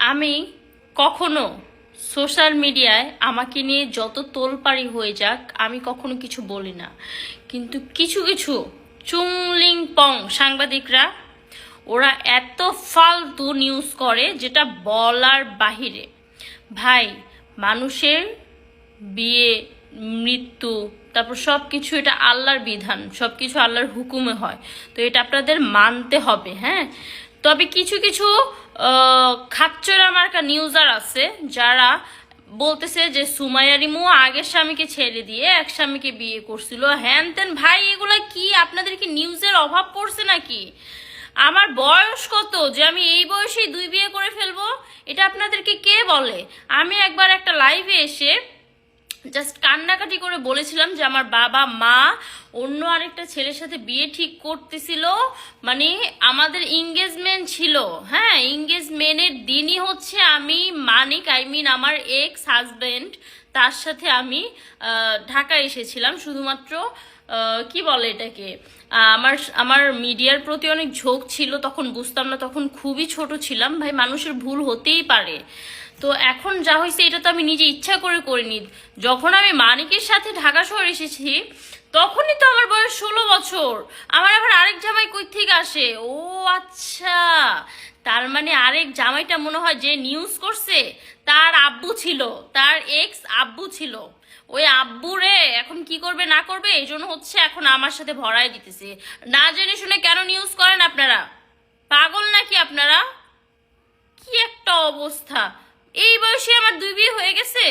আমি কখনো সোশ্যাল মিডিয়ায় আমাকে নিয়ে যত তোলপাড়ি হয়ে যাক, আমি কখনো কিছু বলি না। কিন্তু কিছু কিছু চুংলিং পং সাংবাদিকরা, ওরা এত ফালতু নিউজ করে যেটা বলার বাহিরে। ভাই, মানুষের বিয়ে, মৃত্যু, তারপর সব কিছু এটা আল্লাহর বিধান সব কিছু আল্লাহর হুকুমে হয়। তো এটা আপনাদের মানতে হবে হ্যাঁ? তবে কিছু কিছু খাচ্চরা মার্কা নিউজার আছে যারা বলতেছে যে সুমাইয়া রিমু আগের স্বামীকে ছেড়ে দিয়ে এক স্বামীকে বিয়ে করছিল। হ্যান তেন ভাই, এগুলো কি? আপনাদের কি নিউজের অভাব পড়ছে নাকি? আমার বয়স কত যে আমি এই বয়সেই দুই বিয়ে করে ফেলব? এটা আপনাদেরকে কে বলে? আমি একবার একটা লাইভে এসে জাস্ট কান্নাকাটি করে বলেছিলাম যে আমার বাবা, মা, অন্য আরেকটা ছেলের সাথে বিয়ে ঠিক করতেছিল। মানে আমাদের এঙ্গেজমেন্ট ছিল। হ্যাঁ এঙ্গেজমেন্টের দিনই হচ্ছে আমি, মানিক আই মিন আমার এক্স হাজবেন্ড তার সাথে আমি ঢাকা এসেছিলাম। শুধুমাত্র কি বলে এটাকে? আমার আমার মিডিয়ার প্রতি অনেক ঝোঁক ছিল, তখন বুঝতাম না, তখন খুবই ছোট ছিলাম। ভাই, মানুষের ভুল হতেই পারে। তো এখন যা হয়েছে, এটা তো আমি নিজে ইচ্ছা করে করিনি। যখন আমি মানিকের সাথে ঢাকা শহর এসেছি, তখনই তো আমার বয়স ষোলো বছর। আমার আবার আরেক জামাই কই থেকে আসে। ও আচ্ছা। তার মানে আরেক জামাইটা মনে হয় যে নিউজ করছে, তার আব্বু ছিল, তার এক্স আব্বু ছিল। ওই আব্বু রে এখন কি করবে, না করবে, এই জন্য হচ্ছে এখন আমার সাথে ভরাই দিতেছে। না জেনে শুনে কেন নিউজ করেন আপনারা? পাগল নাকি আপনারা? কি একটা অবস্থা। এই বয়সে আমার দুই বিয়ে হয়ে গেছে?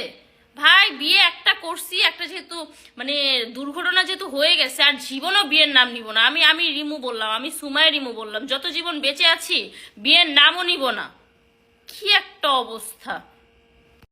ভাই, বিয়ে একটা করছি, একটা যেহেতু মানে দুর্ঘটনা যেহেতু হয়ে গেছে, আর জীবনও বিয়ের নাম নিব না। আমি আমি রিমু বললাম, আমি সুমায় রিমু বললাম, যত জীবন বেঁচে আছি, বিয়ের নামও নিব না। কি একটা অবস্থা।